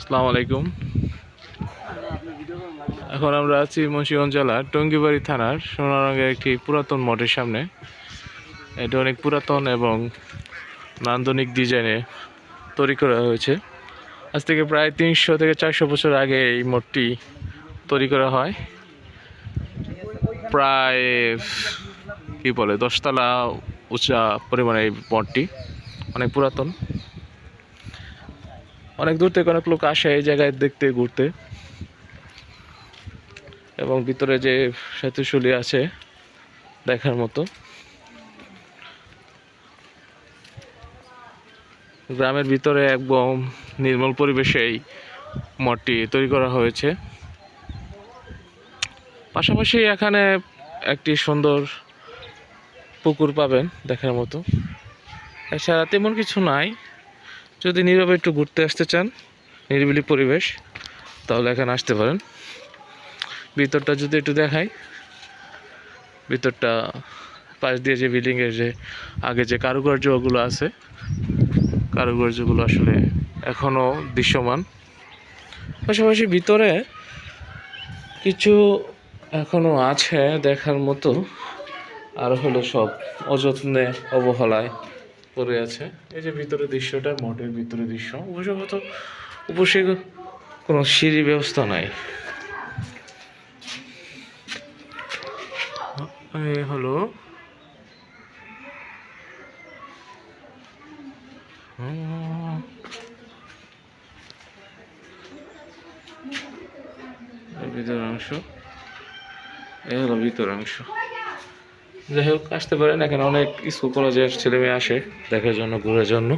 আসসালামু আলাইকুম। এখন আমরা আছি মুন্সিগঞ্জ জেলার টঙ্গিবাড়ি থানার সোনারঙ্গের একটি পুরাতন মঠের সামনে। এটা অনেক পুরাতন এবং নান্দনিক ডিজাইনে তৈরি করা হয়েছে। আজ থেকে প্রায় তিনশো থেকে চারশো বছর আগে এই মঠটি তৈরি করা হয়। প্রায়, কি বলে, দশতলা উঁচা পরিমাণে এই মঠটি, অনেক পুরাতন। অনেক দূর থেকে অনেক লোক আসে এই জায়গায় দেখতে, ঘুরতে। এবং ভিতরে যে সেতুশুলি আছে, দেখার মতো। গ্রামের ভিতরে একদম নির্মল পরিবেশে এই মঠটি তৈরি করা হয়েছে। পাশাপাশি এখানে একটি সুন্দর পুকুর পাবেন দেখার মতো। এছাড়া তেমন কিছু নাই। যদি নীরবে একটু ঘুরতে আসতে চান, নিরিবিলি পরিবেশ, তাহলে এখানে আসতে পারেন। ভিতরটা যদি একটু দেখাই, ভিতরটা পাশ দিয়ে যে বিল্ডিংয়ের যে আগে যে কারুকার্যগুলো আছে, কারুকার্যগুলো আসলে এখনও দৃশ্যমান। পাশাপাশি ভিতরে কিছু এখনও আছে দেখার মতো, আর হলো সব অযত্নে অবহেলায়। পড়ে আছে। এই যে ভিতরে দৃশ্যটা, মঠের ভিতরে দৃশ্য। অবশ্য অবশ্যই কোনো সিঁড়ি ব্যবস্থা নাই। এই ভিতরের অংশ। এই হলো ভিতরের অংশ। যাই হোক আসতে পারেন। এখানে অনেক স্কুল, কলেজের ছেলে মেয়ে আসে দেখার জন্য, ঘুরার জন্য।